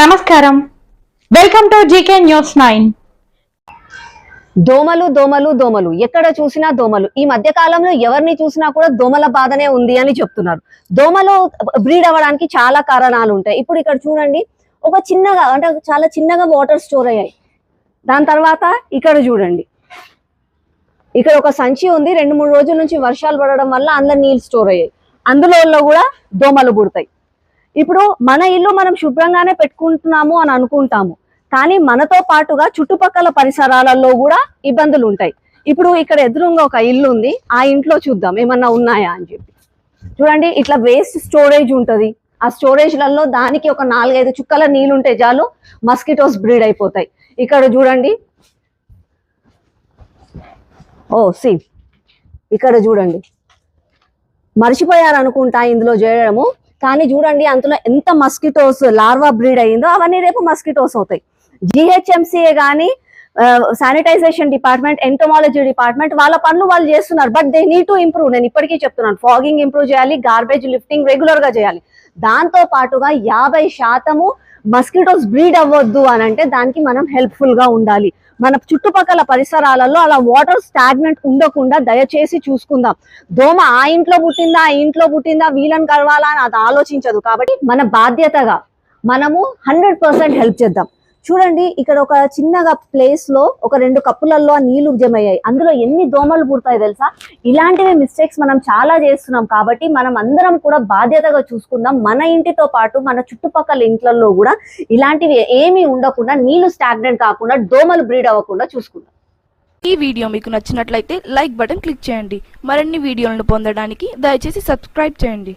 నమస్కారం. Welcome to GK news nine దోమలు దోమలు దోమలు. ఎక్కడ చూసినా దోమలు. ఈ మధ్య కాలంలో ఎవరిని చూసినా కూడా దోమల బాధనే ఉంది అని చెప్తున్నారు. దోమలు బ్రీడ్ అవ్వడానికి చాలా కారణాలు ఉంటాయి. ఇప్పుడు ఇక్కడ చూడండి. ఒక చిన్నగా అంటే చాలా చిన్నగా వాటర్ స్టోర్ అయ్యాయి. దాని తర్వాత ఇక్కడ చూడండి. ఇక్కడ ఒక సంచి ఉంది. రెండు మూడు రోజుల నుంచి వర్షాలు పడడం వల్ల అందులో నీళ్ళు స్టోర్ అయ్యాయి. అందులో కూడా దోమలు పుడతాయి. ఇప్పుడు మన ఇల్లు మనం శుభ్రంగానే పెట్టుకుంటున్నాము అని అనుకుంటాము. కానీ మనతో పాటుగా చుట్టుపక్కల పరిసరాలలో కూడా ఇబ్బందులు ఉంటాయి. ఇప్పుడు ఇక్కడ ఎదురుగా ఒక ఇల్లు ఉంది. ఆ ఇంట్లో చూద్దాం. ఏమన్నా ఉన్నాయా అని చెప్పి. చూడండి ఇట్లా వేస్ట్ స్టోరేజ్ ఉంటుంది. ఆ స్టోరేజ్లలో దానికి ఒక నాలుగైదు చుక్కల నీళ్ళు ఉంటే చాలు మస్కిటోస్ బ్రీడ్ అయిపోతాయి. ఇక్కడ చూడండి. ఓ సి ఇక్కడ చూడండి. మర్చిపోయారు అనుకుంటా ఇందులో చేయడము. కానీ చూడండి అందులో ఎంత మస్కిటోస్ లార్వా బ్రీడ్ అయ్యిందో అవన్నీ రేపు మస్కిటోస్ అవుతాయి. జిహెచ్ఎంసీఏ కానీ శానిటైజేషన్ డిపార్ట్మెంట్ ఎంటోమాలజీ డిపార్ట్మెంట్ వాళ్ళ పనులు వాళ్ళు చేస్తున్నారు. But they need to improve. నేను ఇప్పటికీ చెప్తున్నాను ఫాగింగ్ ఇంప్రూవ్ చేయాలి గార్బేజ్ లిఫ్టింగ్ రెగ్యులర్గా చేయాలి. దాంతో పాటుగా యాభై శాతము మస్కిటోస్ బ్రీడ్ అవ్వద్దు అని అంటే దానికి మనం హెల్ప్ఫుల్గా ఉండాలి. మన చుట్టుపక్కల పరిసరాలలో అలా వాటర్ స్టాగ్నెంట్ ఉండకుండా దయచేసి చూసుకుందాం. దోమ ఆ ఇంట్లో పుట్టిందా ఆ ఇంట్లో పుట్టిందా వీళ్ళని కలవాలా అని అది ఆలోచించదు. కాబట్టి మన బాధ్యతగా మనము హండ్రెడ్ పర్సెంట్ హెల్ప్ చేద్దాం. చూడండి ఇక్కడ ఒక చిన్నగా ప్లేస్లో ఒక రెండు కప్పులలో ఆ నీళ్ళు జమయ్యాయి అందులో ఎన్ని దోమలు పుడతాయి తెలుసా? ఇలాంటివి మిస్టేక్స్ మనం చాలా చేస్తున్నాం కాబట్టి మనం అందరం కూడా బాధ్యతగా చూసుకుందాం. మన ఇంటితో పాటు మన చుట్టుపక్కల ఇంట్లలో కూడా ఇలాంటివి ఏమీ ఉండకుండా నీళ్ళు స్టాగ్నెంట్ కాకుండా దోమలు బ్రీడ్ అవ్వకుండా చూసుకుందాం. ఈ వీడియో మీకు నచ్చినట్లయితే లైక్ బటన్ క్లిక్ చేయండి. మరిన్ని వీడియోలను పొందడానికి దయచేసి సబ్స్క్రైబ్ చేయండి.